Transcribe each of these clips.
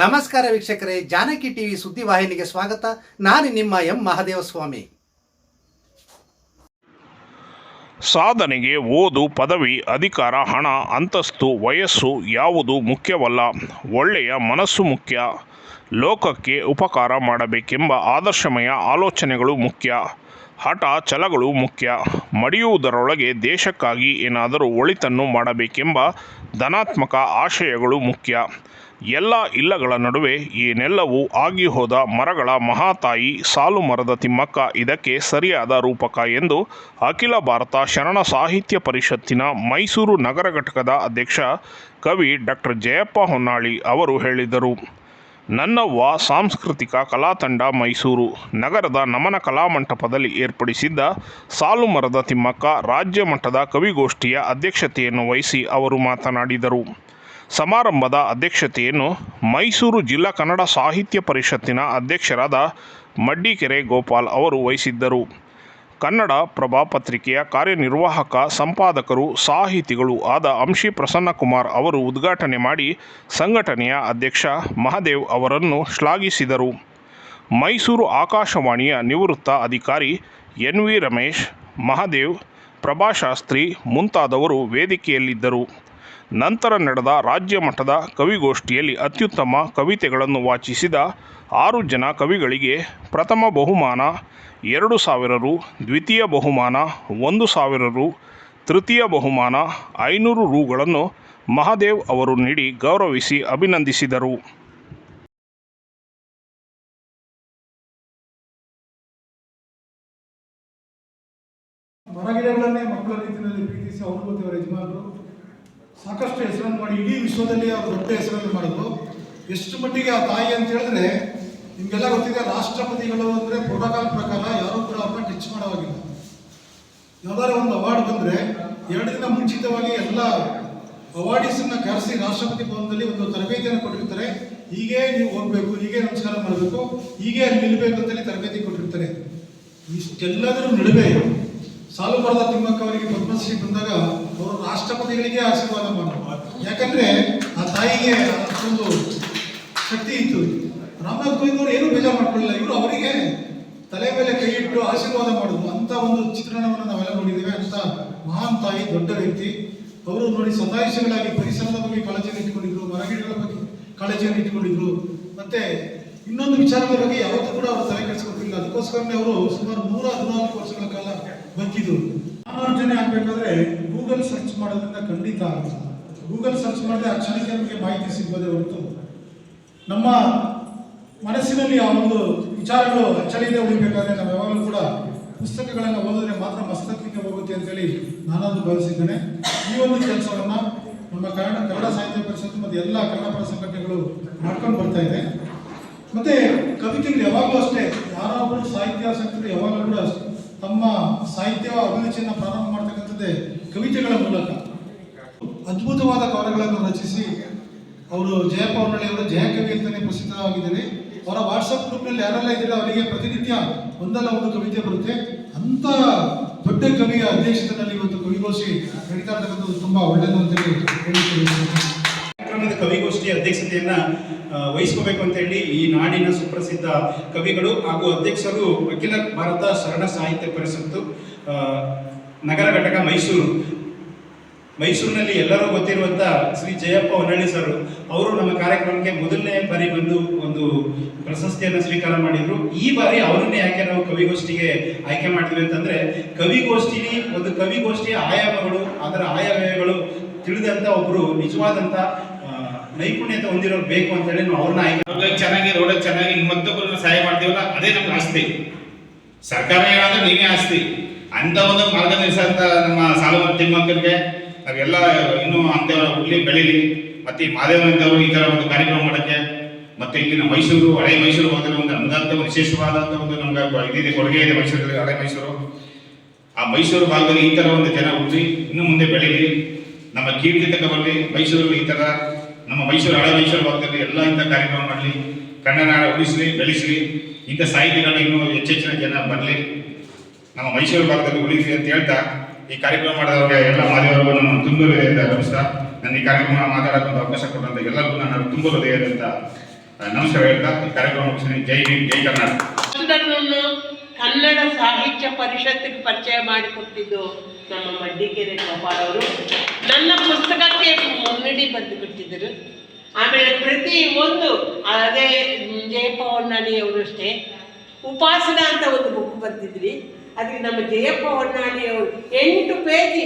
ನಮಸ್ಕಾರ ವೀಕ್ಷಕರೇ, ಜಾನಕಿ ಟಿವಿ ಸುದ್ದಿವಾಹಿನಿಗೆ ಸ್ವಾಗತ. ನಾನು ನಿಮ್ಮ ಎಂ ಮಹಾದೇವಸ್ವಾಮಿ. ಸಾಧನೆಗೆ ಓದು, ಪದವಿ, ಅಧಿಕಾರ, ಹಣ, ಅಂತಸ್ತು, ವಯಸ್ಸು ಯಾವುದು ಮುಖ್ಯವಲ್ಲ. ಒಳ್ಳೆಯ ಮನಸ್ಸು ಮುಖ್ಯ. ಲೋಕಕ್ಕೆ ಉಪಕಾರ ಮಾಡಬೇಕೆಂಬ ಆದರ್ಶಮಯ ಆಲೋಚನೆಗಳು ಮುಖ್ಯ. ಹಠ ಛಲಗಳು ಮುಖ್ಯ. ಮಡಿಯುವುದರೊಳಗೆ ದೇಶಕ್ಕಾಗಿ ಏನಾದರೂ ಒಳಿತನ್ನು ಮಾಡಬೇಕೆಂಬ ಧನಾತ್ಮಕ ಆಶಯಗಳು ಮುಖ್ಯ. ಎಲ್ಲ ಇಲ್ಲಗಳ ನಡುವೆ ಏನೆಲ್ಲವೂ ಆಗಿ ಹೋದ ಮರಗಳ ಮಹಾತಾಯಿ ಸಾಲು ಮರದ ತಿಮ್ಮಕ್ಕ ಇದಕ್ಕೆ ಸರಿಯಾದ ರೂಪಕ ಎಂದು ಅಖಿಲ ಭಾರತ ಶರಣ ಸಾಹಿತ್ಯ ಪರಿಷತ್ತಿನ ಮೈಸೂರು ನಗರ ಘಟಕದ ಅಧ್ಯಕ್ಷ ಕವಿ ಡಾಕ್ಟರ್ ಜಯಪ್ಪ ಹೊನ್ನಾಳಿ ಅವರು ಹೇಳಿದರು. ನನ್ನವ್ವ ಸಾಂಸ್ಕೃತಿಕ ಕಲಾತಂಡ ಮೈಸೂರು. ನಗರದ ನಮನ ಕಲಾಮಂಟಪದಲ್ಲಿ ಏರ್ಪಡಿಸಿದ್ದ ಸಾಲು ಮರದ ತಿಮ್ಮಕ್ಕ ರಾಜ್ಯ ಮಟ್ಟದ ಕವಿಗೋಷ್ಠಿಯ ಅಧ್ಯಕ್ಷತೆಯನ್ನು ವಹಿಸಿ ಅವರು ಮಾತನಾಡಿದರು. ಸಮಾರಂಭದ ಅಧ್ಯಕ್ಷತೆಯನ್ನು ಮೈಸೂರು ಜಿಲ್ಲಾ ಕನ್ನಡ ಸಾಹಿತ್ಯ ಪರಿಷತ್ತಿನ ಅಧ್ಯಕ್ಷರಾದ ಮಡ್ಡಿಕೆರೆ ಗೋಪಾಲ್ ಅವರು ವಹಿಸಿದ್ದರು. ಕನ್ನಡ ಪ್ರಭಾ ಪತ್ರಿಕೆಯ ಕಾರ್ಯನಿರ್ವಾಹಕ ಸಂಪಾದಕರು, ಸಾಹಿತಿಗಳು ಆದ ಅಂಶಿ ಪ್ರಸನ್ನಕುಮಾರ್ ಅವರು ಉದ್ಘಾಟನೆ ಮಾಡಿ ಸಂಘಟನೆಯ ಅಧ್ಯಕ್ಷ ಮಹದೇವ್ ಅವರನ್ನು ಶ್ಲಾಘಿಸಿದರು. ಮೈಸೂರು ಆಕಾಶವಾಣಿಯ ನಿವೃತ್ತ ಅಧಿಕಾರಿ ಎನ್ ವಿ ರಮೇಶ್, ಮಹದೇವ್, ಪ್ರಭಾಶಾಸ್ತ್ರಿ ಮುಂತಾದವರು ವೇದಿಕೆಯಲ್ಲಿದ್ದರು. ನಂತರ ನಡೆದ ರಾಜ್ಯ ಮಟ್ಟದ ಕವಿಗೋಷ್ಠಿಯಲ್ಲಿ ಅತ್ಯುತ್ತಮ ಕವಿತೆಗಳನ್ನು ವಾಚಿಸಿದ ಆರು ಜನ ಕವಿಗಳಿಗೆ ಪ್ರಥಮ ಬಹುಮಾನ, ಎರಡು ಸಾವಿರ ರು ದ್ವಿತೀಯ ಬಹುಮಾನ, ಒಂದು ಸಾವಿರ ರು ತೃತೀಯ ಬಹುಮಾನ, ಐನೂರು ರುಗಳನ್ನು ಮಹಾದೇವ್ ಅವರು ನೀಡಿ ಗೌರವಿಸಿ ಅಭಿನಂದಿಸಿದರು. ಮರಗಿಡಗಳನ್ನೇ ಮಕ್ಕಳ ರೀತಿಯಲ್ಲಿ ಪ್ರೀತಿಸಿ ಅವರ ಯಜಮಾನರು. ಸಾಕಷ್ಟು ಹೆಸರನ್ನು ಮಾಡಿ, ಇಡೀ ವಿಶ್ವದಲ್ಲಿ ಅವರು ದೊಡ್ಡ ಹೆಸರನ್ನು ಮಾಡಿದ್ರು ಎಷ್ಟು ಮಟ್ಟಿಗೆ ಆ ತಾಯಿ ಅಂತ ಹೇಳಿದ್ರೆ, ನಿಮಗೆಲ್ಲ ಗೊತ್ತಿದೆ, ರಾಷ್ಟ್ರಪತಿಗಳು ಅಂದರೆ ಪ್ರೋಟೋಕಾಲ್ ಪ್ರಕಾರ ಯಾರೂ ಕೂಡ ಅವ್ರನ್ನ ಟಚ್ ಮಾಡೋವಾಗಿಲ್ಲ. ಯಾವ್ದಾದ್ರು ಒಂದು ಅವಾರ್ಡ್ ಬಂದರೆ, ಎರಡು ದಿನ ಮುಂಚಿತವಾಗಿ ಎಲ್ಲ ಅವಾರ್ಡೀಸನ್ನ ಕರೆಸಿ ರಾಷ್ಟ್ರಪತಿ ಭವನದಲ್ಲಿ ಒಂದು ತರಬೇತಿಯನ್ನು ಕೊಟ್ಟಿರ್ತಾರೆ. ಹೀಗೆ ನೀವು ಹೋಗ್ಬೇಕು, ಹೀಗೆ ನಮಸ್ಕಾರ ಮಾಡಬೇಕು, ಹೀಗೆ ಅಲ್ಲಿ ನಿಲ್ಬೇಕು ಅಂತೇಳಿ ತರಬೇತಿ ಕೊಟ್ಟಿರ್ತಾರೆ. ಇಷ್ಟೆಲ್ಲದರ ನಡುವೆ ಸಾಲು ಮರದ ತಿಮ್ಮಕ್ಕ ಅವರಿಗೆ ಪದ್ಮಶ್ರೀ ಬಂದಾಗ ರಾಷ್ಟ್ರಪತಿಗಳಿಗೆ ಆಶೀರ್ವಾದ ಮಾಡೋಣ ಯಾಕಂದ್ರೆ ಆ ತಾಯಿಗೆ ಒಂದು ಶಕ್ತಿ ಇತ್ತು. ರಾಮನಾಥ್ ಕೋವಿಂದ್ ಅವರು ಏನು ಬೇಜಾರು ಮಾಡ್ಕೊಳ್ಳಿಲ್ಲ. ಇವರು ಅವರಿಗೆ ತಲೆ ಮೇಲೆ ಕೈ ಇಟ್ಟು ಆಶೀರ್ವಾದ ಮಾಡುದು ಅಂತ ಒಂದು ಚಿತ್ರಣವನ್ನು ನಾವೆಲ್ಲ ನೋಡಿದ್ದೇವೆ. ಅಂತ ಮಹಾನ್ ತಾಯಿ, ದೊಡ್ಡ ವ್ಯಕ್ತಿ. ಅವರು ನೋಡಿ ಸದಾಯಿಷಗಳಾಗಿ ಪರಿಸರದ ಬಗ್ಗೆ ಕಾಳಜಿಯನ್ನು ಇಟ್ಕೊಂಡಿದ್ರು ಮರಗಿಡಗಳ ಬಗ್ಗೆ ಕಾಳಜಿಯನ್ನು ಇಟ್ಕೊಂಡಿದ್ರು ಮತ್ತೆ ಇನ್ನೊಂದು ವಿಚಾರಗಳ ಬಗ್ಗೆ ಯಾವತ್ತೂ ಕೂಡ ಅವರು ತಲೆ ಕೆಡಿಸ್ಕೊತಿಲ್ಲ ಅದಕ್ಕೋಸ್ಕರನೇ ಅವರು ಸುಮಾರು ನೂರ ಹದಿನಾಲ್ಕು ವರ್ಷಗಳ ಕಾಲ ಬದುಕಿದ್ರು ಮನೋರಂಜನೆ ಆಗ್ಬೇಕಾದ್ರೆ ಗೂಗಲ್ ಸರ್ಚ್ ಮಾಡೋದ್ರಿಂದ ಖಂಡಿತ ಆಗುತ್ತೆ. ಗೂಗಲ್ ಸರ್ಚ್ ಮಾಡಿದ್ರೆ ಆ ಕ್ಷಣಕ್ಕೆ ನಮಗೆ ಮಾಹಿತಿ ಸಿಗ್ಬೋದೇ ಹೊರತು. ನಮ್ಮ ಮನಸ್ಸಿನಲ್ಲಿ ಆ ಒಂದು ವಿಚಾರಗಳು ಅಚ್ಚಳಿಯದೆ ಉಳಿಬೇಕಾದ್ರೆ ನಾವು ಯಾವಾಗಲೂ ಕೂಡ ಪುಸ್ತಕಗಳನ್ನು ಓದಿದ್ರೆ ಮಾತ್ರ ಮಸ್ತಕಕ್ಕೆ ಹೋಗುತ್ತೆ ಅಂತೇಳಿ ನಾನಂದು ಭಾವಿಸಿದ್ದೇನೆ. ಈ ಒಂದು ಕೆಲಸವನ್ನು ನಮ್ಮ ಕನ್ನಡ ಕನ್ನಡ ಸಾಹಿತ್ಯ ಪರಿಷತ್ತು ಮತ್ತು ಎಲ್ಲ ಕನ್ನಡಪರ ಸಂಘಟನೆಗಳು ಮಾಡ್ಕೊಂಡು ಬರ್ತಾ ಇದೆ. ಮತ್ತೆ ಕವಿತೆಗಳು ಯಾವಾಗಲೂ ಅಷ್ಟೇ ಯಾರೊಬ್ಬರು ಸಾಹಿತ್ಯಾಸಕ್ತರು ಯಾವಾಗಲೂ ಕೂಡ ತಮ್ಮ ಸಾಹಿತ್ಯ ಅಭಿರುಚಿಯನ್ನು ಪ್ರಾರಂಭ ಮಾಡ್ತಕ್ಕಂಥದ್ದೇ ಕವಿತೆಗಳ ಮೂಲಕ. ಅದ್ಭುತವಾದ ಕವನಗಳನ್ನು ರಚಿಸಿ ಅವರು ಜಯ ಅವರ ಜಯ ಕವಿ ಅಂತಲೇ ಪ್ರಸಿದ್ಧವಾಗಿದ್ದಾರೆ ಅವರ ವಾಟ್ಸಪ್ ಗ್ರೂಪ್ನಲ್ಲಿ ಯಾರೆಲ್ಲ ಇದ್ದಾರೆ ಅವರಿಗೆ ಪ್ರತಿನಿತ್ಯ ಒಂದಲ್ಲ ಒಂದು ಕವಿತೆ ಬರುತ್ತೆ. ಅಂತ ದೊಡ್ಡ ಕವಿಯ ಅಧ್ಯಕ್ಷತೆಯಲ್ಲಿ ಇವತ್ತು ಕವಿಗೋಷ್ಠಿ ನಡೀತಾ ಇರ್ತಕ್ಕಂಥದ್ದು ತುಂಬಾ ಒಳ್ಳೆಯದು ಅಂತೇಳಿ ಕಾರ್ಯಕ್ರಮದ ಕವಿಗೋಷ್ಠಿ ಅಧ್ಯಕ್ಷತೆಯನ್ನ ವಹಿಸ್ಕೋಬೇಕು ಅಂತ ಹೇಳಿ ಈ ನಾಡಿನ ಸುಪ್ರಸಿದ್ಧ ಕವಿಗಳು ಹಾಗೂ ಅಧ್ಯಕ್ಷರು ಅಖಿಲ ಭಾರತ ಶರಣ ಸಾಹಿತ್ಯ ಪರಿಷತ್ತು ನಗರ ಘಟಕ ಮೈಸೂರು. ಮೈಸೂರಿನಲ್ಲಿ ಎಲ್ಲರೂ ಗೊತ್ತಿರುವಂಥ ಶ್ರೀ ಜಯಪ್ಪ ಹೊನ್ನಳ್ಳಿ ಸರ್ ಅವರು ನಮ್ಮ ಕಾರ್ಯಕ್ರಮಕ್ಕೆ ಮೊದಲನೇ ಬಾರಿ ಬಂದು ಒಂದು ಪ್ರಶಸ್ತಿಯನ್ನು ಸ್ವೀಕಾರ ಮಾಡಿದ್ರು. ಈ ಬಾರಿ ಅವರನ್ನೇ ಯಾಕೆ ನಾವು ಕವಿಗೋಷ್ಠಿಗೆ ಆಯ್ಕೆ ಮಾಡ್ತೀವಿ ಅಂತಂದ್ರೆ ಕವಿಗೋಷ್ಠಿಲಿ ಒಂದು ಕವಿಗೋಷ್ಠಿಯ ಆಯಾಮಗಳು ಅದರ ಆಯಾಮಗಳು ತಿಳಿದಂತ ಒಬ್ಬರು ನಿಜವಾದಂತ ಆ, ನೈಪುಣ್ಯತೆ ಹೊಂದಿರೋರು ಬೇಕು ಅಂತ ಹೇಳಿ ನಾವು ಅವ್ರನ್ನ ಆಯ್ಕೆ ಚೆನ್ನಾಗಿ ನೋಡೋಕೆ ಚೆನ್ನಾಗಿ ಮತ್ತೊಬ್ಬರನ್ನ ಸಹಾಯ ಮಾಡ್ತೀವಲ್ಲ ಅದೇ ನಮ್ಗೆ ಆಸ್ತಿ. ಸರ್ಕಾರ ಏನಾದ್ರೆ ನೀವೇ ಆಸ್ತಿ. ಅಂತ ಒಂದು ಮಾರ್ಗದರ್ಶನ ಅಂತ ನಮ್ಮ ಸಾಲುಮರ ತಿಮ್ಮಕ್ಕರಿಗೆ ನಾವೆಲ್ಲ ಇನ್ನೂ ಅಂತ ಹುಡ್ಲಿ ಬೆಳೀಲಿ. ಮತ್ತೆ ಈ ಮಾದೇವನಂತವರು ಈ ತರ ಒಂದು ಕಾರ್ಯಕ್ರಮ ಮಾಡಕ್ಕೆ, ಮತ್ತೆ ಇಲ್ಲಿನ ಮೈಸೂರು, ಹಳೆ ಮೈಸೂರು ಹೋದರೆ ಒಂದು ನಮ್ದಂತ ಒಂದು ವಿಶೇಷವಾದಂತ ಒಂದು ನಮ್ಗೆ ಇದಿದೆ ಕೊಡುಗೆ ಇದೆ ಮೈಸೂರಲ್ಲಿ, ಹಳೆ ಮೈಸೂರು. ಆ ಮೈಸೂರು ಭಾಗದಲ್ಲಿ ಈ ತರ ಒಂದು ಜನ ಹುಟ್ಟಿ ಇನ್ನು ಮುಂದೆ ಬೆಳೀಲಿ. ನಮ್ಮ ಕೀರ್ತಿ ತಕ ಬರಲಿ ಮೈಸೂರಲ್ಲಿ ಈ ತರ, ನಮ್ಮ ಮೈಸೂರು, ಹಳೆ ಮೈಸೂರು ಭಾಗದಲ್ಲಿ ಎಲ್ಲ ಇಂಥ ಕಾರ್ಯಕ್ರಮ ಮಾಡಲಿ. ಕನ್ನಡ ಉಳಿಸಲಿ, ಬೆಳೆಸಲಿ. ಇಂಥ ಸಾಹಿತಿಗಳನ್ನ ಇನ್ನೂ ಹೆಚ್ಚೆಚ್ಚಿನ ಜನ ಬರಲಿ. ನಮ್ಮ ಮೈಸೂರು ಭಾಗದಲ್ಲಿ ಉಳಿಸಿ ಅಂತ ಹೇಳ್ತಾ ಈ ಕಾರ್ಯಕ್ರಮ ಮಾಡಿದವರಿಗೆ ಎಲ್ಲ ಮಾಧ್ಯಮಗಳು ನಾನು ತುಂಬ ಹೃದಯದಿಂದ ಗಮನಿಸ್ತಾ ನನ್ನ ಈ ಕಾರ್ಯಕ್ರಮ ಮಾತಾಡೋಕೆ ಅವಕಾಶ ಕೊಟ್ಟಂತ ಎಲ್ಲರಿಗೂ ನಾನು ತುಂಬ ಅಂತ ನಮಸ್ಕಾರ ಹೇಳ್ತಾ ಈ ಕಾರ್ಯಕ್ರಮ ಮುಗಿಸ್ತೀನಿ. ಜೈ ಹಿಂದ್ ಜೈ ಕರ್ನಾಟಕ. ಕನ್ನಡ ಸಾಹಿತ್ಯ ಪರಿಷತ್ತಿಗೆ ಪರಿಚಯ ಮಾಡಿಕೊಟ್ಟಿದ್ದು ನಮ್ಮ ಮಡ್ಡಿಕೆರೆ ಗೋಪಾಲ್ ಅವರು. ನನ್ನ ಪುಸ್ತಕಕ್ಕೆ ಮುನ್ನಡಿ ಬರೆದು ಬಿಟ್ಟಿದ್ದರು ಆಮೇಲೆ ಪ್ರತಿ ಒಂದು, ಅದೇ ಜಯಪ್ಪ ಹೊನ್ನಾಳಿ ಅವರು ಅಷ್ಟೇ, ಉಪಾಸನ ಅಂತ ಒಂದು ಬುಕ್ ಬರೆದಿದ್ರಿ ಅದಕ್ಕೆ ನಮ್ಮ ಜಯಪ್ಪ ಹೊನ್ನಾಳಿ ಅವರು ಎಂಟು ಪೇಜಿ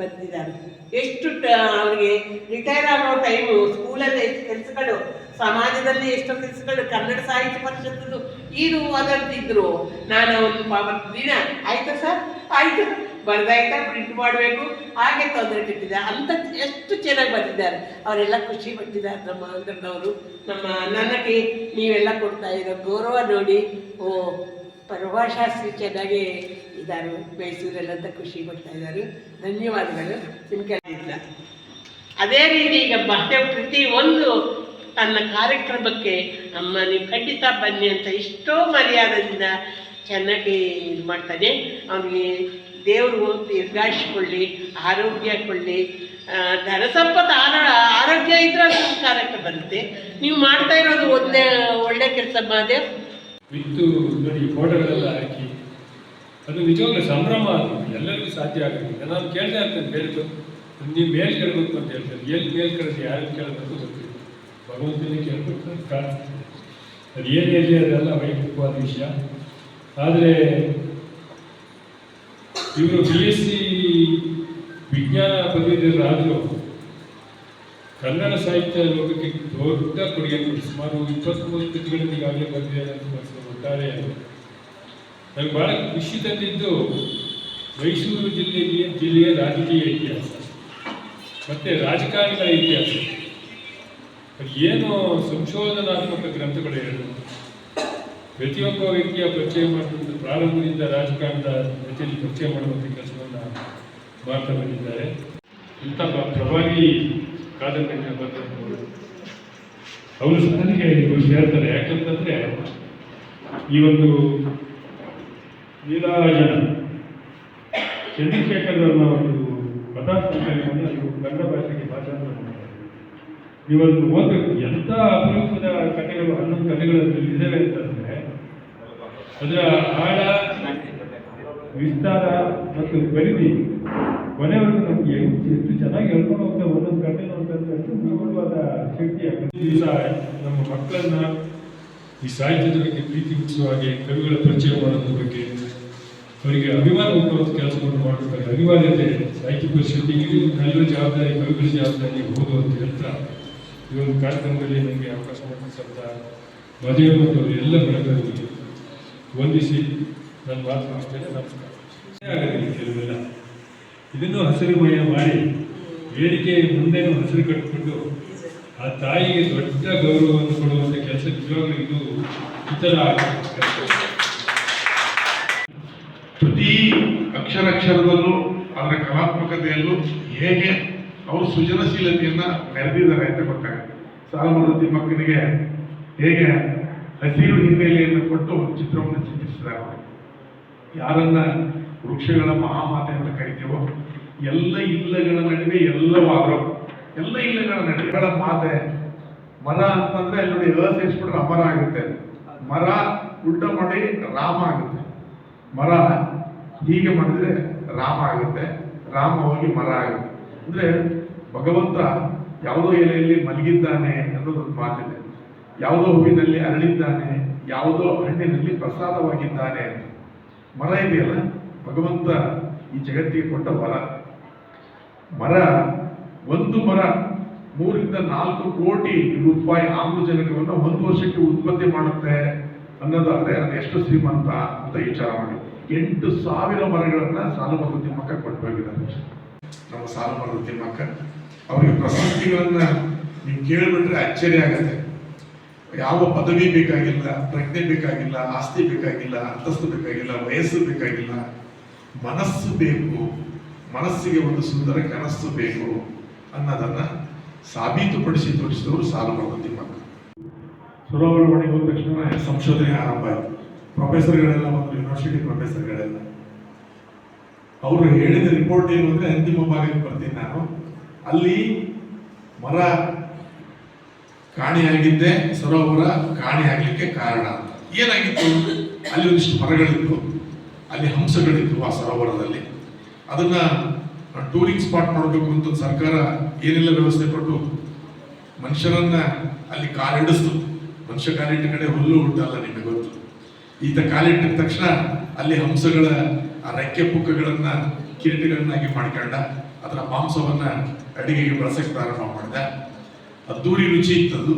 ಬಂದಿದ್ದಾರೆ ಎಷ್ಟು ಅವರಿಗೆ ರಿಟೈರ್ ಆಗೋ ಟೈಮು ಸ್ಕೂಲಲ್ಲಿ ಎಷ್ಟು ಕೆಲಸಗಳು, ಸಮಾಜದಲ್ಲಿ ಎಷ್ಟೋ ಕೆಲಸಗಳು, ಕನ್ನಡ ಸಾಹಿತ್ಯ ಪರಿಷತ್ತದ್ದು ಇದು ಅದರದ್ದಿದ್ರು ನಾನು ಒಂದು ಪಾಪ ದಿನ, ಆಯ್ತಾ ಸರ್ ಆಯಿತು. ಬರ್ದಾಯ್ತಾ ಪ್ರಿಂಟ್ ಮಾಡಬೇಕು. ಹಾಗೆ ತೊಂದರೆ ಕೊಟ್ಟಿದ್ದೆ ಅಂತ ಎಷ್ಟು ಚೆನ್ನಾಗಿ ಬಂದಿದ್ದಾರೆ ಅವರೆಲ್ಲ ಖುಷಿ ಪಟ್ಟಿದ್ದಾರೆ ನಮ್ಮ ಅಂದ್ರದವರು. ನಮ್ಮ ನನಗೆ ನೀವೆಲ್ಲ ಕೊಡ್ತಾ ಇರೋ ಗೌರವ ನೋಡಿ. ಓ ಪರಭಾಶಾಸ್ತ್ರಿ ಚೆನ್ನಾಗಿ ಇದ್ದಾರೆ ಮೈಸೂರಲ್ಲಿ ಅಂತ ಖುಷಿ ಪಡ್ತಾ ಇದ್ದಾರೆ ಧನ್ಯವಾದಗಳು. ಇಲ್ಲ. ಅದೇ ರೀತಿ ಈಗ ಪ್ರತಿ ಒಂದು ತನ್ನ ಕಾರ್ಯಕ್ರಮಕ್ಕೆ, ಅಮ್ಮ, ನೀವು ಖಂಡಿತ ಬನ್ನಿ ಅಂತ ಎಷ್ಟೋ ಮರ್ಯಾದದಿಂದ ಚೆನ್ನಾಗಿ ಇದು ಮಾಡ್ತಾನೆ. ಅವನಿಗೆ ದೇವರು ದೀರ್ಘಾಯಿಸ್ಕೊಳ್ಳಿ ಆರೋಗ್ಯ ಕೊಳ್ಳಿ ಧನ ಸಂಪತ್ತು ಆರೋ ಆರೋಗ್ಯ ಇದ್ರೆ ಅದು ಕಾರ್ಯಕ್ರಮ ಬರುತ್ತೆ. ನೀವು ಮಾಡ್ತಾ ಇರೋದು ಒಂದೇ ಒಳ್ಳೆ ಕೆಲಸ ಮಾದೇವ್ ವಿತ್ತು ನೋಡಿ ಫೋಟೋಗಳೆಲ್ಲ ಹಾಕಿ. ಅದು ನಿಜವಾಗ್ಲೂ ಸಂಭ್ರಮ ಅದು. ಎಲ್ಲರಿಗೂ ಸಾಧ್ಯ ಆಗೋದಿಲ್ಲ ನಾನು ಕೇಳ್ತಾ ಇರ್ತೇನೆ ಬೇರೆದು. ನೀವು ಮೇಲ್ ಕೇಳಬೇಕು ಅಂತ ಹೇಳ್ತಾರೆ ಎಲ್ಲಿ ಮೇಲ್ ಕೇಳಿದ್ರೆ ಯಾರು ಕೇಳಬೇಕು ಗೊತ್ತಿಲ್ಲ. ಭಗವಂತನೇ ಕೇಳಬೇಕು ಅಂತ ಅದು ಏನು ಎಲ್ಲಿ ಅದೆಲ್ಲ ವೈಯಕ್ತಿಕವಾದ ವಿಷಯ. ಆದರೆ ಇವರು ಬಿ ಎಸ್ ಸಿ ವಿಜ್ಞಾನ ಪದವಿದ್ರಾದರೂ ಕನ್ನಡ ಸಾಹಿತ್ಯ ಲೋಕಕ್ಕೆ ದೊಡ್ಡ ಕೊಡುಗೆ ಸುಮಾರು ಇಪ್ಪತ್ತ್ಮೂರು ಕೃತಿಗಳನ್ನು ಈಗಾಗಲೇ ಬಂದಿದೆ ಅಂತ ಒಟ್ಟಾರೆ ನನಗೆ ಬಹಳ ಖುಷಿ ತಂದಿದ್ದು ಮೈಸೂರು ಜಿಲ್ಲೆಯ ಜಿಲ್ಲೆಯ ರಾಜಕೀಯ ಇತಿಹಾಸ. ಮತ್ತು ರಾಜಕಾರಣಿಗಳ ಇತಿಹಾಸ. ಏನು ಸಂಶೋಧನಾತ್ಮಕ ಗ್ರಂಥಗಳು ಹೇಳೋದು? ಪ್ರತಿಯೊಬ್ಬ ವ್ಯಕ್ತಿಯ ಪರಿಚಯ ಮಾಡುವಂಥ ಪ್ರಾರಂಭದಿಂದ ರಾಜಕಾರಣದ ಜೊತೆಯಲ್ಲಿ ಪರಿಚಯ ಮಾಡುವಂಥ ಕೆಲಸವನ್ನು ಮಾಡ್ತಾ ಬಂದಿದ್ದಾರೆ. ಇಂಥ ಪ್ರ- ಪ್ರಭಾವಿ ಕಾದಂಬರಿನ ಬರೆದವರು ಅವರು ಸಹ ನನಗೆ ಇವರು ಹೇಳ್ತಾರೆ, ಯಾಕಂತಂದ್ರೆ ಈ ಒಂದು ಲೀಲಾರಾಜನ ಚಂದ್ರಶೇಖರ್ ಅವರ ಒಂದು ಕಥಾ ಸಂಕಲನವನ್ನು ಇವರು ಕನ್ನಡ ಭಾಷೆಗೆ ಭಾಷಾಂತರ ಮಾಡ್ತಾರೆ. ಇವತ್ತು ಓದಬೇಕು ಎಂಥ ಅಪರೂಪದ ಕಥೆಗಳು, ಹನ್ನೊಂದು ಕಥೆಗಳಲ್ಲಿ ಇದ್ದಾವೆ ಅಂತಂದ್ರೆ, ಅದರ ಆಳ, ವಿಸ್ತಾರ ಮತ್ತು ಪರಿಧಿ ಕೊನೆವರೆಗೂ ನಮ್ಗೆ ಎಷ್ಟು ಚೆನ್ನಾಗಿ ಹೇಳ್ಕೊಂಡು ಹೋಗ್ತಾ ಒಂದೊಂದು ಕಥೆ ಅಂತಂದ್ರೆ ಅಷ್ಟು ಶಕ್ತಿ ಆಗುತ್ತೆ ದಿವಸ ನಮ್ಮ ಮಕ್ಕಳನ್ನ ಈ ಸಾಹಿತ್ಯದ ಬಗ್ಗೆ ಪ್ರೀತಿ ಮುಚ್ಚುವ ಹಾಗೆ ಕವಿಗಳ ಪರಿಚಯ ಮಾಡೋದ್ರ ಬಗ್ಗೆ ಅವರಿಗೆ ಅಭಿಮಾನ ಹುಟ್ಟುವಂಥ ಕೆಲಸವನ್ನು ಮಾಡಬೇಕಾದ್ರೆ ಅನಿವಾರ್ಯತೆ ಸಾಹಿತ್ಯ ಪರಿಷತ್ತಿಗೆ ನಲ್ಲೂ ಜವಾಬ್ದಾರಿ ಕವಿಗಳ ಜವಾಬ್ದಾರಿ ಹೋದು ಅಂತ ಹೇಳ್ತಾ ಈ ಒಂದು ಕಾರ್ಯಕ್ರಮದಲ್ಲಿ ನನಗೆ ಅವಕಾಶ ಮಾಡಿಸಂತ ಮದುವೆ ಮತ್ತು ಎಲ್ಲ ಬೆಳಗಾವಿಗೆ ವಂದಿಸಿ ನನ್ನ ಮಾತು ಮುಗಿಸ್ತೇನೆ ನಮಸ್ಕಾರ ಕೆಲವೆಲ್ಲ? ಇದನ್ನು ಹಸಿರುಮಯ ಮಾಡಿ ವೇದಿಕೆ ಮುಂದೆನೂ ಹಸಿರು ಕಟ್ಟಿಕೊಂಡು ಆ ತಾಯಿಗೆ ದೊಡ್ಡ ಗೌರವವನ್ನು ಕೊಡುವಂಥ ಕೆಲಸ ನಿಜವಾಗ್ಲೂ ಇದು ಇತರ ಪ್ರತಿ ಅಕ್ಷರಕ್ಷರದಲ್ಲೂ ಅದರ ಕಲಾತ್ಮಕತೆಯಲ್ಲೂ ಹೇಗೆ ಅವರು ಸೃಜನಶೀಲತೆಯನ್ನು ಮೆರೆದಿದ್ದಾರೆ ಅಂತ ಗೊತ್ತಾಗುತ್ತೆ ಸಾಲಮರದ ಮಕ್ಕಳಿಗೆ ಹೇಗೆ ಹಸಿರು ಹಿನ್ನೆಲೆಯನ್ನು ಕೊಟ್ಟು ಚಿತ್ರವನ್ನು ಚಿತ್ರಿಸಿದ್ದಾರೆ. ಯಾರನ್ನ ವೃಕ್ಷಗಳ ಮಹಾಮಾತೆ ಅಂತ ಕರಿತೀವೋ, ಎಲ್ಲ ಇಲ್ಲಗಳ ನಡುವೆ ಎಲ್ಲವಾದ್ರು, ಎಲ್ಲ ಇಲ್ಲಗಳ ನಡುವೆಗಳ ಮಾತೆ, ಮರ ಅಂತಂದ್ರೆ ಅಲ್ಲಿ ನೋಡಿ ಅ ಸೇರಿಸ್ಬಿಟ್ರೆ ಅಮರ ಆಗುತ್ತೆ. ಮರ ಉಲ್ಟ ಮಾಡಿ ರಾಮ ಆಗುತ್ತೆ. ಮರ ಹೀಗೆ ಮಾಡಿದ್ರೆ ರಾಮ ಆಗುತ್ತೆ. ರಾಮ ಹೋಗಿ ಮರ ಆಗುತ್ತೆ. ಅಂದ್ರೆ ಭಗವಂತ ಯಾವುದೋ ಎಲೆಯಲ್ಲಿ ಮಲಗಿದ್ದಾನೆ ಅನ್ನೋದೊಂದು ಮಾತಿದೆ. ಯಾವುದೋ ಹೂವಿನಲ್ಲಿ ಅರಳಿದ್ದಾನೆ, ಯಾವುದೋ ಹಣ್ಣಿನಲ್ಲಿ ಪ್ರಸಾದವಾಗಿದ್ದಾನೆ ಅಂತ. ಮರ ಇದೆಯಲ್ಲ? ಭಗವಂತ ಈ ಜಗತ್ತಿಗೆ ಕೊಟ್ಟ ವರ. ಮರ, ಒಂದು ಮರ, ಮೂರಿಂದ ನಾಲ್ಕು ಕೋಟಿ ರೂಪಾಯಿ ಆಮ್ಲಜನಕವನ್ನು ಒಂದು ವರ್ಷಕ್ಕೆ ಉತ್ಪತ್ತಿ ಮಾಡುತ್ತೆ ಅನ್ನೋದಾದ್ರೆ ಎಷ್ಟು ಶ್ರೀಮಂತ ಅಂತ ವಿಚಾರ ಮಾಡಿ. ಎಂಟು ಸಾವಿರ ಮರಗಳನ್ನ ಸಾಲುಮರದ ತಿಮ್ಮಕ್ಕ ಕೊಟ್ಟು ಹೋಗಿದ್ದಾರೆ ನಮ್ಮ ಸಾಲುಮರದ ತಿಮ್ಮಕ್ಕ ಅವರಿಗೆ ಪ್ರಶಸ್ತಿಗಳನ್ನ ನೀವು ಕೇಳಿಬಿಟ್ರೆ ಅಚ್ಚರಿ ಆಗುತ್ತೆ. ಯಾವ ಪದವಿ ಬೇಕಾಗಿಲ್ಲ, ಪ್ರಜ್ಞೆ ಬೇಕಾಗಿಲ್ಲ, ಆಸ್ತಿ ಬೇಕಾಗಿಲ್ಲ, ಅಂತಸ್ತು ಬೇಕಾಗಿಲ್ಲ, ವಯಸ್ಸು ಬೇಕಾಗಿಲ್ಲ ಮನಸ್ಸು ಬೇಕು ಮನಸ್ಸಿಗೆ ಒಂದು ಸುಂದರ ಕನಸ್ಸು ಬೇಕು ಅನ್ನೋದನ್ನ ಸಾಬೀತುಪಡಿಸಿ ತೋರಿಸಿದವರು ಸಾಲುಮರದ ತಿಮ್ಮಕ್ಕ ಸರೋವರ ಒಳಗೆ ಹೋದ ತಕ್ಷಣ ಸಂಶೋಧನೆ ಆರಂಭ ಆಯಿತು. ಪ್ರೊಫೆಸರ್ಗಳೆಲ್ಲ ಬಂದರು ಯೂನಿವರ್ಸಿಟಿ ಪ್ರೊಫೆಸರ್ಗಳೆಲ್ಲ. ಅವರು ಹೇಳಿದ ರಿಪೋರ್ಟ್ ಏನು ಅಂದರೆ ಅಂತಿಮ ಭಾಗಕ್ಕೆ ಬರ್ತೀನಿ ನಾನು. ಅಲ್ಲಿ ಮರ ಕಾಣಿಯಾಗಿದ್ದೆ ಸರೋವರ ಕಾಣೆಯಾಗಲಿಕ್ಕೆ ಕಾರಣ ಏನಾಗಿತ್ತು? ಅಲ್ಲಿ ಒಂದಿಷ್ಟು ಮರಗಳಿತ್ತು ಅಲ್ಲಿ ಹಂಸಗಳಿತ್ತು ಆ ಸರೋವರದಲ್ಲಿ. ಅದನ್ನ ಟೂರಿಂಗ್ ಸ್ಪಾಟ್ ಮಾಡಬೇಕು ಅಂತ ಸರ್ಕಾರ ಏನೆಲ್ಲ ವ್ಯವಸ್ಥೆ ಕೊಟ್ಟು ಮನುಷ್ಯರನ್ನ ಅಲ್ಲಿ ಕಾಲಿಡಿಸ್ತು. ಮನುಷ್ಯ ಕಾಲಿಟ್ಟ ಕಡೆ ಹುಲ್ಲು ಉಂಟಲ್ಲ ನಿಮಗೆ ಗೊತ್ತು. ಈತ ಕಾಲಿಟ್ಟಿದ ತಕ್ಷಣ ಅಲ್ಲಿ ಹಂಸಗಳ ಆ ರೆಕ್ಕೆ ಪುಕ್ಕಗಳನ್ನ ಕಿರೀಟಗಳನ್ನಾಗಿ ಮಾಡ್ಕೊಂಡ, ಅದರ ಮಾಂಸವನ್ನ ಅಡಿಗೆಗೆ ಬಳಸಕ್ಕೆ ಪ್ರಾರಂಭ ಮಾಡಿದ. ಅದ್ದೂರಿ ರುಚಿ ಇತ್ತದು.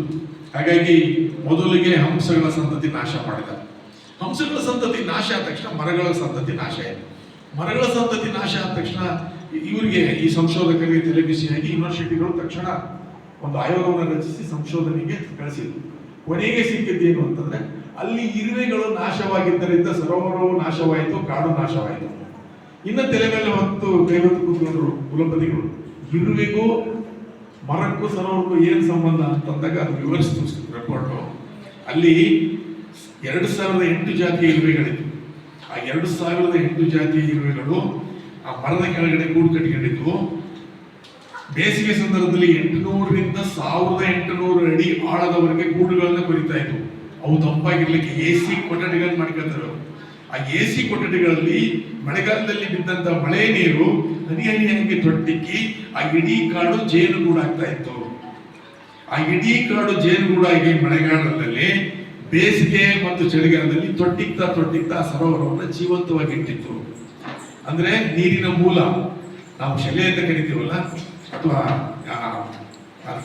ಹಾಗಾಗಿ ಮೊದಲಿಗೆ ಹಂಸಗಳ ಸಂತತಿ ನಾಶ ಮಾಡಿದ. ಹಂಸಗಳ ಸಂತತಿ ನಾಶ ಆದ ತಕ್ಷಣ ಮರಗಳ ಸಂತತಿ ನಾಶ ಆಯಿತು. ಮರಗಳ ಸಂತತಿ ನಾಶ ಆದ ತಕ್ಷಣ ಇವರಿಗೆ ಈ ಸಂಶೋಧಕರಿಗೆ ತಲೆಬಿಸಿಯಾಗಿ ಯೂನಿವರ್ಸಿಟಿಗಳು ತಕ್ಷಣ ಒಂದು ಆಯೋಗವನ್ನು ರಚಿಸಿ ಸಂಶೋಧನೆಗೆ ಕಳಿಸಿದ್ರು. ಕೊನೆಗೆ ಸಿಕ್ಕಿದ್ದೇನು ಅಂತಂದ್ರೆ ಅಲ್ಲಿ ಇರುವೆಗಳು ನಾಶವಾಗಿದ್ದರಿಂದ ಸರೋವರವು ನಾಶವಾಯಿತು, ಕಾಡು ನಾಶವಾಯಿತು. ಇನ್ನು ತಲೆ ಮೇಲೆ ಹೊತ್ತು ಕೈವತ್ತು ಕೂತ್ಕೊಂಡ್ರು ಕುಲಪತಿಗಳು. ಇರುವೆಗೂ, ಮರಕ್ಕೂ, ಸರೋವರಕ್ಕೂ ಏನು ಸಂಬಂಧ ಅಂತಂದಾಗ ಅದು ವಿವರಿಸ್ತು ರೆಕಾರ್ಡು ಅಲ್ಲಿ ಎರಡು ಸಾವಿರದ ಎಂಟು ಜಾತಿಯ ಇರುವೆಗಳಿತ್ತು. ಆ ಎರಡು ಸಾವಿರದ ಎಂಟು ಜಾತಿಯ ಇರುವೆಗಳು ಆ ಮರದ ಕೆಳಗಡೆ ಗೂಡು ಕಟ್ಟಿಕೊಂಡಿದ್ವು. ಬೇಸಿಗೆ ಸಂದರ್ಭದಲ್ಲಿ ಎಂಟುನೂರರಿಂದ ಸಾವಿರದ ಎಂಟುನೂರು ಅಡಿ ಆಳದವರೆಗೆ ಗೂಡುಗಳನ್ನ ಕೊರಿತಾ ಇದ್ವು. ಅವು ತಂಪಾಗಿರ್ಲಿಕ್ಕೆ ಎ ಸಿ ಕೊಠಡಿಗಳನ್ನ ಮಾಡ್ಕೊತಾರೆ ಆ ಎ ಸಿ ಕೊಠಡಿಗಳಲ್ಲಿ ಮಳೆಗಾಲದಲ್ಲಿ ಬಿದ್ದಂತ ಮಳೆ ನೀರು ಹನಿ ಹನಿ ಹನಿಯಾಗಿ ತೊಟ್ಟಿಕ್ಕಿ ಆ ಇಡೀ ಕಾಡು ಜೇನುಗೂಡಾಗ್ತಾ ಇತ್ತು. ಆ ಇಡೀ ಕಾಡು ಜೇನುಗೂಡಾಗಿ ಮಳೆಗಾಲದಲ್ಲಿ ಬೇಸಿಗೆ ಮತ್ತು ಚಳಿಗಾಲದಲ್ಲಿ ತೊಟ್ಟಿಕ್ತಾ ಆ ಸರೋವರವನ್ನು ಜೀವಂತವಾಗಿ ಇಟ್ಟಿತ್ತು. ಅಂದ್ರೆ ನೀರಿನ ಮೂಲ. ನಾವು ಶೆಲೆ ಅಂತ ಕರಿತೀವಲ್ಲ? ಅಥವಾ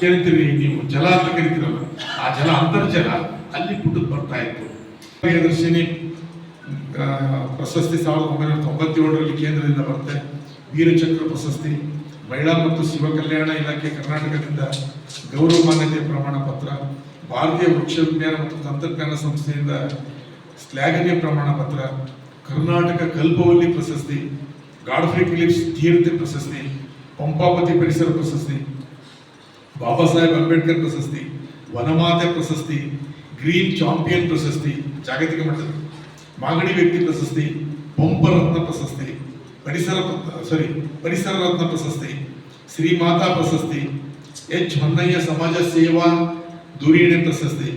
ಕರಿತೀವಿ ನೀವು ಜಲ ಅಂತ ಕರಿತೀರಲ್ಲ? ಆ ಜಲ ಅಂತರ್ಜಲ ಅಲ್ಲಿ ಪುಟ್ಟದ್ ಬರ್ತಾ ಇತ್ತು. ಪ್ರಿಯದರ್ಶಿನಿ ಪ್ರಶಸ್ತಿ ಸಾವಿರದ ಒಂಬೈನೂರ ತೊಂಬತ್ತೇಳರಲ್ಲಿ ಕೇಂದ್ರದಿಂದ ಬರುತ್ತೆ ವೀರಚಕ್ರ ಪ್ರಶಸ್ತಿ. ಮಹಿಳಾ ಮತ್ತು ಶಿವ ಕಲ್ಯಾಣ ಇಲಾಖೆ ಕರ್ನಾಟಕದಿಂದ ಗೌರವ ಮಾನ್ಯತೆ ಪ್ರಮಾಣ ಪತ್ರ ಭಾರತೀಯ ವೃಕ್ಷ ವಿಜ್ಞಾನ ಮತ್ತು ತಂತ್ರಜ್ಞಾನ ಸಂಸ್ಥೆಯಿಂದ ಶ್ಲಾಘನೀಯ ಪ್ರಮಾಣ ಪತ್ರ, ಕರ್ನಾಟಕ ಕಲ್ಪವಲ್ಲಿ ಪ್ರಶಸ್ತಿ, ಗಾಡ್ಫ್ರಿ ಫಿಲಿಪ್ಸ್ ಧೀರತೆ ಪ್ರಶಸ್ತಿ ಪಂಪಾಪತಿ ಪರಿಸರ ಪ್ರಶಸ್ತಿ, ಬಾಬಾ ಸಾಹೇಬ್ ಅಂಬೇಡ್ಕರ್ ಪ್ರಶಸ್ತಿ, ವನಮಾತೆ ಪ್ರಶಸ್ತಿ, ಗ್ರೀನ್ ಚಾಂಪಿಯನ್ ಪ್ರಶಸ್ತಿ, ಜಾಗತಿಕ ಮಟ್ಟದ ಮಾಗಡಿ ವ್ಯಕ್ತಿ ಪ್ರಶಸ್ತಿ ಪಂಪರತ್ನ ಪ್ರಶಸ್ತಿ, ಪರಿಸರ ಸಾರಿ ಪರಿಸರ ರತ್ನ ಪ್ರಶಸ್ತಿ ಶ್ರೀಮಾತಾ ಪ್ರಶಸ್ತಿ, ಎಚ್ ಹೊನ್ನಯ್ಯ ಸಮಾಜ ಸೇವಾ ಧುರೀಣೆ ಪ್ರಶಸ್ತಿ,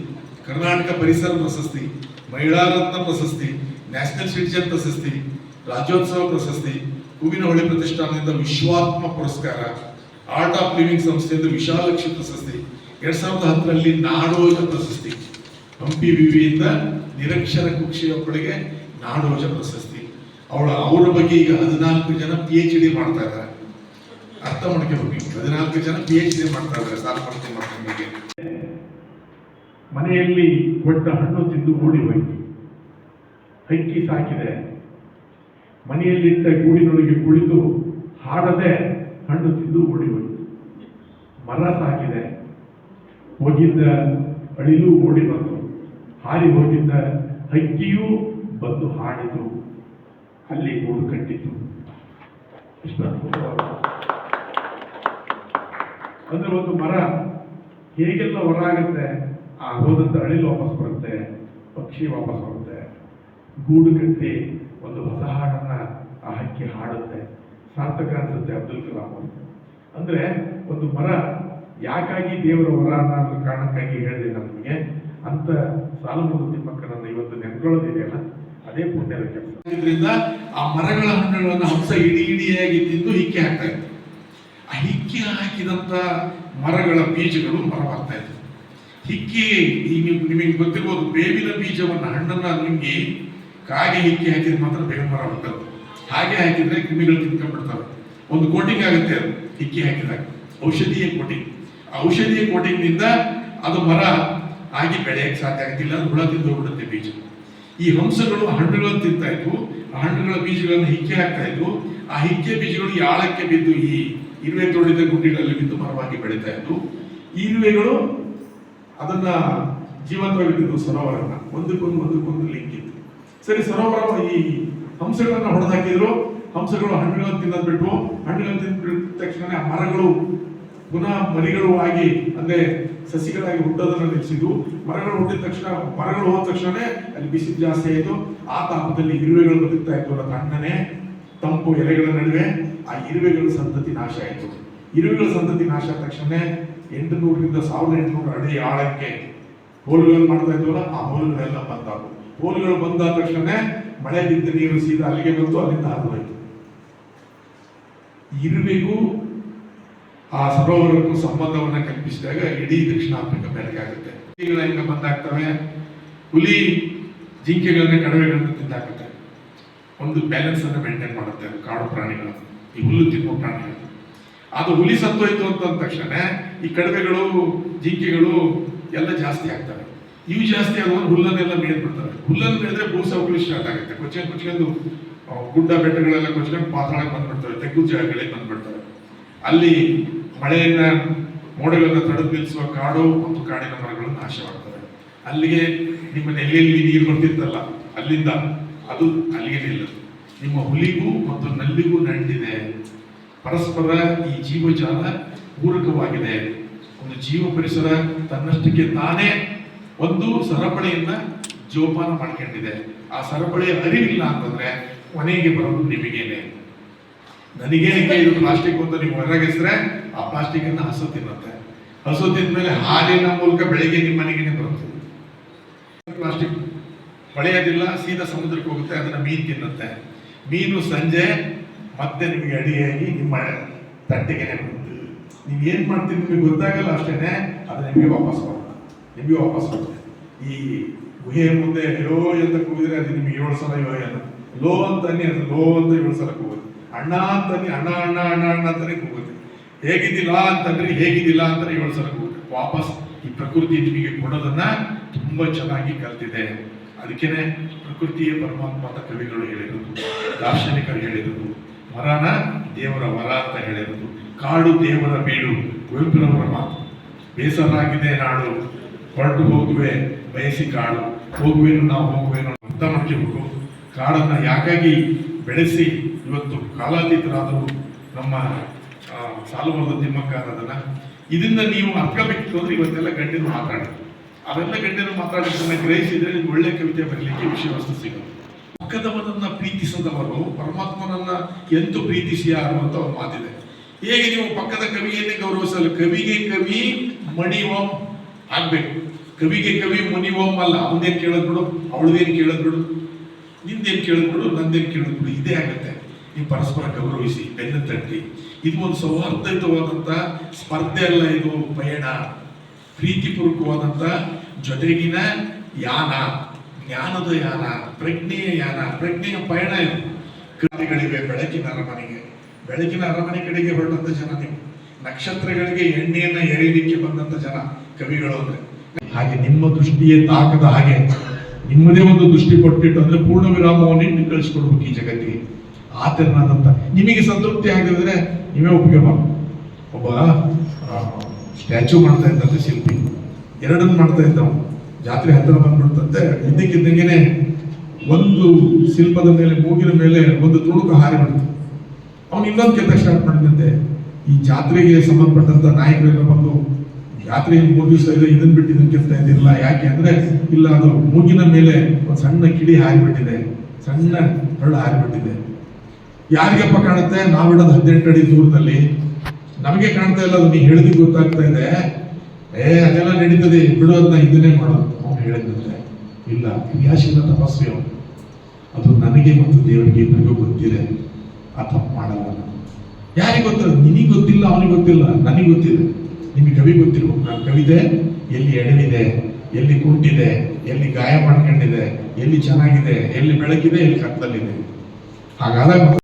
ಕರ್ನಾಟಕ ಪರಿಸರ ಪ್ರಶಸ್ತಿ, ಮಹಿಳಾ ರತ್ನ ಪ್ರಶಸ್ತಿ, ನ್ಯಾಷನಲ್ ಸಿಟಿಜನ್ ಪ್ರಶಸ್ತಿ, ರಾಜ್ಯೋತ್ಸವ ಪ್ರಶಸ್ತಿ, ಹೂವಿನ ಹೊಳೆ ಪ್ರತಿಷ್ಠಾನದಿಂದ ವಿಶ್ವಾತ್ಮ ಪುರಸ್ಕಾರ ಆರ್ಟ್ ಆಫ್ ಲಿವಿಂಗ್ ಸಂಸ್ಥೆಯಿಂದ ವಿಶಾಲಕ್ಷಿ ಪ್ರಶಸ್ತಿ, ಎರಡ್ ಸಾವಿರದ ಹತ್ತರಲ್ಲಿ ನಾಡೋಜ ಪ್ರಶಸ್ತಿ, ಹಂಪಿ ವಿವಿಯಿಂದ ನಿರಕ್ಷರ ಕುಕ್ಷಿಯೊಬ್ಬಳಿಗೆ ನಾಡೋಜ ಪ್ರಶಸ್ತಿ. ಅವಳ, ಅವರ ಬಗ್ಗೆ ಈಗ ಹದಿನಾಲ್ಕು ಜನ ಪಿ ಎಚ್ ಡಿ ಮಾಡ್ತಾ ಇದ್ದಾರೆ. ಅರ್ಥ ಮಾಡ್ಕೋಬೇಕು. ಹದಿನಾಲ್ಕು ಜನ ಪಿ ಎಚ್ ಡಿ ಮಾಡ್ತಾ ಇದ್ದಾರೆ ಬಗ್ಗೆ ಮನೆಯಲ್ಲಿ ಕೊಟ್ಟ ಹಣ್ಣು ತಿಂದು ಓಡಿ ಹೋಯಿತು. ಹಕ್ಕಿ ಸಾಕಿದೆ. ಮನೆಯಲ್ಲಿಟ್ಟ ಗೂಡಿನೊಳಗೆ ಕುಳಿತು ಹಾಡದೆ ಹಣ್ಣು ತಿಂದು ಓಡಿ ಹೋಯಿತು. ಮರ ಸಾಕಿದೆ. ಹೋಗಿದ್ದ ಅಳಿಲು ಓಡಿ ಬಂತು. ಹಾರಿ ಹೋಗಿದ್ದ ಹಕ್ಕಿಯೂ ಬಂದು ಹಾಡಿತು. ಅಲ್ಲಿ ಗೂಡು ಕಟ್ಟಿತು. ಇಷ್ಟು ಅಂದ್ರೆ ಒಂದು ಮರ ಹೇಗೆಲ್ಲ ಹೊರಾಗುತ್ತೆ? ಆ ಹೋದಂತ ಅಳಿಲು ವಾಪಸ್ ಬರುತ್ತೆ, ಪಕ್ಷಿ ವಾಪಸ್ ಬರುತ್ತೆ. ಗೂಡು ಕಟ್ಟಿ ಒಂದು ಹೊಸ ಹಾಡನ್ನ ಆ ಹಕ್ಕಿ ಹಾಡುತ್ತೆ. ಸಾರ್ಥಕ ಅನ್ಸುತ್ತೆ ಅಬ್ದುಲ್ ಕಲಾಂ ಅವರು. ಅಂದ್ರೆ ಒಂದು ಮರ ಯಾಕಾಗಿ ದೇವರ ವರ ಅನ್ನೋ ಕಾರಣಕ್ಕಾಗಿ ಹೇಳಿದೆ ನಮಗೆ. ಅಂತ ಸಾಲುಮೂರು ತಿಮ್ಮಕ್ಕನನ್ನ ಇವತ್ತು ನೆನ್ಕೊಳ್ಳೋದಿದೆಯಲ್ಲ, ಅದೇ ಪುಣ್ಯದ ಕೆಲಸ. ಇದರಿಂದ ಆ ಮರಗಳ ಹಣ್ಣುಗಳನ್ನು ಹಂಸ ಇಡೀ ಇಡಿಯಾಗಿ ತಿಂದು ಹಿಕ್ಕೆ ಹಾಕ್ತಾ ಇತ್ತು ಹಿಕ್ಕಿ ಹಾಕಿದಂತ ಮರಗಳ ಬೀಜಗಳು ಮರವಾಗ್ತಾ ಇತ್ತು ಹಿಕ್ಕಿ ಈಗ ನಿಮಗೆ ಗೊತ್ತಿರ್ಬೋದು, ಬೇವಿನ ಬೀಜವನ್ನು ಹಣ್ಣನ್ನ ನಿಮಗೆ ಕಾಗೆ ಹಿಕ್ಕಿ ಹಾಕಿದ್ರೆ ಮಾತ್ರ ಬೇವಿನ ಮರ ಹುಟ್ಟದು ಹಾಗೆ ಹಾಕಿದ್ರೆ ಕ್ರಿಮಿಗಳು ತಿನ್ಕೊಂಡ್ಬಿಡ್ತವೆ. ಒಂದು ಕೋಟಿಂಗ್ ಆಗುತ್ತೆ ಅದು, ಹಿಕ್ಕಿ ಹಾಕಿದಾಗ. ಔಷಧೀಯ ಕೋಟಿಂಗ್. ಔಷಧೀಯ ಕೋಟಿಂಗ್ನಿಂದ ಅದು ಮರ ಆಗಿ ಬೆಳೆಯಕ್ಕೆ ಸಾಧ್ಯ ಆಗುತ್ತಿಲ್ಲ ಹುಳ ತಿಂದು ಹೋಗ್ಬಿಡುತ್ತೆ ಬೀಜ. ಈ ಹಂಸಗಳು ಹಣ್ಣುಗಳನ್ನು ತಿಂತಾ ಇದ್ವು. ಆ ಹಣ್ಣುಗಳ ಬೀಜಗಳನ್ನು ಹಿಕ್ಕೆ ಹಾಕ್ತಾ ಇದ್ವು. ಆ ಹಿಕ್ಕೆ ಬೀಜಗಳು ಯಾಳಕ್ಕೆ ಬಿದ್ದು ಈ ಇರುವೆ ತೋಡಿದ ಗುಂಡಿಗಳಲ್ಲಿ ಬಿದ್ದು ಮರವಾಗಿ ಬೆಳೀತಾ ಇತ್ತು ಇರುವೆಗಳು ಅದನ್ನ ಜೀವಂತವಾಗಿದ್ದು ಸರೋವರನ್ನ ಒಂದಕ್ಕೊಂದು ಒಂದಕ್ಕೊಂದು ಲಿಂಕ್ ಇತ್ತು. ಸರಿ ಸರೋವರ ಈ ಹಂಸಗಳನ್ನ ಹೊಡೆದಾಕಿದ್ರು. ಹಂಸಗಳು ಹಣ್ಣುಗಳನ್ನು ತಿನ್ನೋದು ಬಿಟ್ಟು ಹಣ್ಣುಗಳನ್ನು ತಿಂದ ತಕ್ಷಣ ಮರಗಳು ಪುನಃ ಮರಿಗಳು ಆಗಿ, ಅಂದ್ರೆ ಸಸಿಗಳಾಗಿ ಹುಟ್ಟೋದನ್ನು ನಿಲ್ಲಿಸಿದ್ವು ಮರಗಳು ಹುಟ್ಟಿದ ತಕ್ಷಣ, ಮರಗಳು ಹೋದ ತಕ್ಷಣ ಅಲ್ಲಿ ಬಿಸಿ ಜಾಸ್ತಿ ಆಯಿತು. ಆ ತಾಪದಲ್ಲಿ ಇರುವೆಗಳು ಬದುಕ್ತಾ ಇತ್ತು ತಣ್ಣನೆ, ತಂಪು ಎಲೆಗಳ ನಡುವೆ. ಆ ಇರುವೆಗಳ ಸಂತತಿ ನಾಶ ಆಯಿತು. ಇರುವೆಗಳ ಸಂತತಿ ನಾಶ ಆದ ತಕ್ಷಣ ಎಂಟುನೂರರಿಂದ ಸಾವಿರದ ಎಂಟುನೂರು ಅಡಿ ಆಳಕ್ಕೆ ಹೋಲುಗಳನ್ನು ಮಾಡ್ತಾ ಇದ್ವಲ್ಲ ಆ ಹೋಲುಗಳೆಲ್ಲ ಬಂದಾವು. ಹೋಲುಗಳು ಬಂದಾದ ತಕ್ಷಣ ಮಳೆ ಬಿದ್ದ ನೀರು ಸೀದಾ ಅಲ್ಲಿಗೆ ಬಂತು, ಅಲ್ಲಿಂದ ಹರಿದೋಯ್ತು ಇರುವೆಗೂ ಆ ಸರೋವರಕ್ಕೂ ಸಂಬಂಧವನ್ನ ಕಲ್ಪಿಸಿದಾಗ ಇಡೀ ದಕ್ಷಿಣ ಆಫ್ರಿಕಾ ಬೆಳಗಾಗುತ್ತೆ ಆಗುತ್ತೆ ಹೆಂಗ ಬಂದಾಗ್ತವೆ. ಹುಲಿ ಜಿಂಕೆಗಳನ್ನ ಕಡವೆಗಳನ್ನ ತಿಂದಾಗುತ್ತೆ. ಒಂದು ಬ್ಯಾಲೆನ್ಸ್ ಅನ್ನು ಮೇಂಟೈನ್ ಮಾಡುತ್ತೆ ಕಾಡು ಪ್ರಾಣಿಗಳು. ಈ ಹುಲ್ಲು ತಿನ್ನುವ ಪ್ರಾಣಿಗಳು ಅದು. ಹುಲಿ ಸತ್ತೋಯ್ತು ಅಂತ ಅಂದ ತಕ್ಷಣ ಈ ಕಡವೆಗಳು, ಜಿಂಕೆಗಳು ಎಲ್ಲ ಜಾಸ್ತಿ ಆಗ್ತವೆ. ಇವು ಜಾಸ್ತಿ ಆಗುವಾಗ ಹುಲ್ಲನ್ನೆಲ್ಲ ಮೇಡ್ಬಿಡ್ತವೆ ಹುಲ್ಲನ್ನು ಮೇಲಿದ್ರೆ ಭೂ ಸೌಕರ್ಯ ಸ್ಟಾರ್ಟ್ ಆಗುತ್ತೆ. ಕೊಚ್ಚೆ ಕೊಚ್ಕೊಂಡು ಗುಡ್ಡ ಬೆಟ್ಟಗಳೆಲ್ಲ ಕೊಚ್ಕೊಂಡು ಪಾತಾಳಕ್ಕೆ ಬಂದ್ಬಿಡ್ತವೆ, ತೆಗ್ಗು ಜಾಗಗಳಿಗೆ ಬಂದ್ಬಿಡ್ತವೆ. ಅಲ್ಲಿ ಮಳೆಯನ್ನ, ಮೋಡಗಳನ್ನ ತಡೆದು ನಿಲ್ಲಿಸುವ ಕಾಡು ಮತ್ತು ಕಾಡಿನ ಮರಗಳು ನಾಶವಾಗ್ತವೆ. ಅಲ್ಲಿಗೆ ನಿಮ್ಮ ಎಲ್ಲೆಲ್ಲಿ ನೀರು ಬರ್ತಿತ್ತಲ್ಲ, ಅಲ್ಲಿಂದ ಅದು ಅಲ್ಲಿಗೆ ನಿಲ್ಲದು ನಿಮ್ಮ ಹುಲಿಗೂ ಮತ್ತು ನಲ್ಲಿಗೂ ನಂಟಿದೆ ಪರಸ್ಪರ ಈ ಜೀವಜಾಲ ಪೂರಕವಾಗಿದೆ. ಒಂದು ಜೀವ ಪರಿಸರ ತನ್ನಷ್ಟಕ್ಕೆ ತಾನೇ ಒಂದು ಸರಪಳಿಯನ್ನ ಜೋಪಾನ ಮಾಡ್ಕೊಂಡಿದೆ. ಆ ಸರಪಳಿಯ ಅರಿವಿಲ್ಲ ಅಂತಂದ್ರೆ ಕೊನೆಗೆ ಬರೋದು ನಿಮಗೇನೆ. ನನಗೇನಕ್ಕೆ ಇದು ಪ್ಲಾಸ್ಟಿಕ್ ಅಂತ ನೀವು ಹೊರಗೆಸ್ರೆ ಆ ಪ್ಲಾಸ್ಟಿಕ್ ಅನ್ನ ಹಸು ತಿನ್ನುತ್ತೆ. ಹಸು ತಿಂದ್ಮೇಲೆ ಹಾಲಿನ ಮೂಲಕ ಬೆಳಿಗ್ಗೆ ನಿಮ್ಮ ಮನೆಗೇನೆ ಬರುತ್ತೆ. ಪ್ಲಾಸ್ಟಿಕ್ ಹೊಳೆಯೋದಿಲ್ಲ ಸೀದಾ ಸಮುದ್ರಕ್ಕೆ ಹೋಗುತ್ತೆ, ಅದನ್ನ ಮೀನ್ ತಿನ್ನುತ್ತೆ. ಮೀನು ಸಂಜೆ, ಮತ್ತೆ ನಿಮಗೆ ಅಡಿಯಾಗಿ ನಿಮ್ಮ ತಟ್ಟೆಗೆ ನೀವು ಏನ್ ಮಾಡ್ತೀರಿ ನಿಮಗೆ ಗೊತ್ತಾಗಲ್ಲ ಅಷ್ಟೇನೆ ಅದು ನಿಮಗೆ ವಾಪಸ್ ಬರುತ್ತೆ. ನಿಮಗೆ ವಾಪಸ್ ಬರುತ್ತೆ. ಈ ಗುಹೆ ಮುಂದೆ ಲೋ ಅಂತ ಕೂಗಿದ್ರೆ ಅದು ನಿಮಗೆ ಏಳು ಸಲ ಏನು ಲೋ ಅಂತಾನೆ ಅದು ಲೋ ಅಂತ ಏಳು ಸಲ ಕೂಗುತ್ತೆ. ಅಣ್ಣ ಅಂತಾನೆ ಅಣ್ಣ ಅಣ್ಣ ಅಣ್ಣ ಅಣ್ಣ ಅಂತಾನೆ ಕೂಗುತ್ತೆ. ಹೇಗಿದ್ದಿಲ್ಲ ಅಂತಂದ್ರೆ ಹೇಗಿದ್ದಿಲ್ಲ ಅಂತ ಏಳು ಸಲ ಕೂಗುತ್ತೆ. ವಾಪಸ್ ಈ ಪ್ರಕೃತಿ ನಿಮಗೆ ಕೊಡೋದನ್ನ ತುಂಬಾ ಚೆನ್ನಾಗಿ ಕಲ್ತಿದೆ. ಅದಕ್ಕೇನೆ ಪ್ರಕೃತಿಯೇ ಪರಮಾತ್ಮ ಅಂತ ಕವಿಗಳು ಹೇಳಿರೋದು ದಾರ್ಶನಿಕರು ಹೇಳಿರೋದು ವರನ ದೇವರ ವರ ಅಂತ ಹೇಳಿರೋದು ಕಾಡು ದೇವರ ಬೀಡು ಕುವೆಂಪುರವರ ಮಾತು. ಬೇಸರಾಗಿದೆ ನಾಡು, ಹೊರಟು ಹೋಗುವೆ ಬಯಸಿ ಕಾಡು, ಹೋಗುವೇನು ನಾವು ಹೋಗುವೇನು ಅರ್ಥ ಮಾಡ್ಕೋಬೇಕು ಕಾಡನ್ನು ಯಾಕಾಗಿ ಬೆಳೆಸಿ ಇವತ್ತು ಕಾಲಾತೀತರಾದರೂ ನಮ್ಮ ಸಾಲುಮರದ ತಿಮ್ಮಕ್ಕ ಅನ್ನೋದನ್ನು ಇದನ್ನ ನೀವು ಅರ್ಥ ಬೇಕಿತ್ತು ಅಂದ್ರೆ ಇವತ್ತೆಲ್ಲ ಗಂಡಿನ ಮಾತಾಡಿ ಅವೆಲ್ಲ ಗಂಡಿರು ಮಾತಾಡಿದ್ದನ್ನ ಗ್ರಹಿಸಿದರೆ ನಿಮ್ಗೆ ಒಳ್ಳೆ ಕವಿತೆ ಬರಲಿಕ್ಕೆ ವಿಷಯ ವಸ್ತು ಸಿಗುತ್ತೆ ಪಕ್ಕದವನನ್ನು ಪ್ರೀತಿಸದವರು, ಪರಮಾತ್ಮನನ್ನ ಎಂತೂ ಪ್ರೀತಿಸಿಯ ಅನ್ನುವಂಥ ಒಂದು ಮಾತಿದೆ. ಹೇಗೆ ನೀವು ಪಕ್ಕದ ಕವಿಯನ್ನೇ ಗೌರವಿಸಲು ಕವಿಗೆ ಕವಿ ಮಣಿವಂ ಆಗ್ಬೇಕು. ಕವಿಗೆ ಕವಿ ಮುನಿವಂ ಅಲ್ಲ. ಅವನೇನ್ ಕೇಳದ್ ಬಿಡು, ಅವಳದೇನ್ ಕೇಳದ್ ಬಿಡು, ನಿಂದೇನ್ ಕೇಳದ್ ಬಿಡು, ನಂದೇನ್ ಕೇಳದ್ ಬಿಡು, ಇದೇ ಆಗುತ್ತೆ. ನೀವು ಪರಸ್ಪರ ಗೌರವಿಸಿ, ಬೆನ್ನ ತಟ್ಟಿ. ಇದು ಒಂದು ಸೌಹಾರ್ದಯುತವಾದಂತ ಸ್ಪರ್ಧೆ ಅಲ್ಲ ಇದು ಪಯಣ. ಪ್ರೀತಿಪೂರ್ವಕವಾದಂತ ಜೊತೆಗಿನ ಯಾನ, ಜ್ಞಾನದ ಯಾನ, ಪ್ರಜ್ಞೆಯ ಯಾನ, ಪ್ರಜ್ಞೆಯ ಪಯಣ ಇದು. ಕೃತಿಗಳಿವೆ ಬೆಳಕಿನ ಅರಮನೆಗೆ. ಬೆಳಕಿನ ಅರಮನೆ ಕಡೆಗೆ ಹೊರಟಂತ ಜನ ನೀವು. ನಕ್ಷತ್ರಗಳಿಗೆ ಎಣ್ಣೆಯನ್ನ ಎರೆಯಲಿಕ್ಕೆ ಬಂದಂತ ಜನ ಕವಿಗಳು ಅಂದ್ರೆ. ಹಾಗೆ ನಿಮ್ಮ ದೃಷ್ಟಿಯೇ ತಾಕದ ಹಾಗೆ. ನಿಮ್ಮದೇ ಒಂದು ದೃಷ್ಟಿ ಕೊಟ್ಟಿಟ್ಟು ಅಂದ್ರೆ ಪೂರ್ಣ ವಿರಾಮವನ್ನು ಇಟ್ಟು ಕಳಿಸ್ಕೊಡ್ಬೇಕು ಈ ಜಗತ್ತಿಗೆ. ಆತರನಾದಂತ. ನಿಮಗೆ ಸಂತೃಪ್ತಿ ಆಗಿದ್ರೆ ನೀವೇ ಒಪ್ಪಿಗೆ ಒಬ್ಬ ಸ್ಟ್ಯಾಚು ಮಾಡ್ತಾ ಇದ್ದಂತೆ ಶಿಲ್ಪಿ. ಎರಡನ್ನು ಮಾಡ್ತಾ ಇದ್ದವು ಜಾತ್ರೆ ಹತ್ತಿರ ಬಂದ್ಬಿಡ್ತಂತೆ. ಇದ್ದಕ್ಕಿದ್ದಂಗೆನೆ ಒಂದು ಶಿಲ್ಪದ ಮೇಲೆ, ಮೂಗಿನ ಮೇಲೆ ಒಂದು ತುಣುಕು ಹಾರಿ ಬಿಡ್ತು. ಅವನು ಇನ್ನೊಂದು ಕೆಲಸ ಸ್ಟಾರ್ಟ್ ಮಾಡಿದಂತೆ ಈ ಜಾತ್ರೆಗೆ ಸಂಬಂಧಪಟ್ಟಂತ ನಾಯಕರೆಲ್ಲ ಬಂದು ಜಾತ್ರೆ ಮೂರು ದಿವಸ ಇದೆ ಇದನ್ನ ಬಿಟ್ಟು ಇದನ್ನ ಕೆಲ್ಸ ಇದ್ದಿರಲ್ಲ, ಯಾಕೆ? ಅಂದ್ರೆ, ಇಲ್ಲ, ಅದು ಮೂಗಿನ ಮೇಲೆ ಒಂದು ಸಣ್ಣ ಕಿಡಿ ಹಾರಿಬಿಟ್ಟಿದೆ ಸಣ್ಣ ಹಳ್ಳ ಹಾರಿಬಿಟ್ಟಿದೆ ಯಾರಿಗಪ್ಪ ಕಾಣುತ್ತೆ? ನಾವಿಡೋದು ಹದಿನೆಂಟು ಅಡಿ ದೂರದಲ್ಲಿ. ನಮಗೆ ಕಾಣ್ತಾ ಇಲ್ಲ, ಅದು ನೀ ಹೇಳಿದ್ ಗೊತ್ತಾಗ್ತಾ ಇದೆ. ಏ, ಅದೆಲ್ಲ ನಡೀತದೆ ಬಿಡೋದನ್ನ ಇದನ್ನೇ ಮಾಡೋದು. ಅವನು ಹೇಳಿದಂತೆ. ಇಲ್ಲ ಕ್ರಿಯಾಶೀಲ ತಪಸ್ವಿ ಅವನು ಅದು ನನಗೆ ಮತ್ತು ದೇವರಿಗೆ ಇಬ್ಬರಿಗೂ ಗೊತ್ತಿದೆ. ಆ ತಪ್ಪು ಮಾಡಲ್ಲ ಯಾರಿಗೆ ಗೊತ್ತಿಲ್ಲ ನಿನಗೆ ಗೊತ್ತಿಲ್ಲ, ಅವನಿಗೆ ಗೊತ್ತಿಲ್ಲ. ನನಗೆ ಗೊತ್ತಿದೆ. ನಿಮಗೆ ಕವಿ ಗೊತ್ತಿರ್ಬೇಕು. ನಾನು ಕವಿತೆ ಎಲ್ಲಿ ಎಡವಿದೆ, ಎಲ್ಲಿ ಕುಂಟಿದೆ, ಎಲ್ಲಿ ಗಾಯ ಮಾಡ್ಕೊಂಡಿದೆ, ಎಲ್ಲಿ ಚೆನ್ನಾಗಿದೆ, ಎಲ್ಲಿ ಬೆಳಕಿದೆ, ಎಲ್ಲಿ ಕತ್ತಲಿದೆ. ಹಾಗಾದಾಗ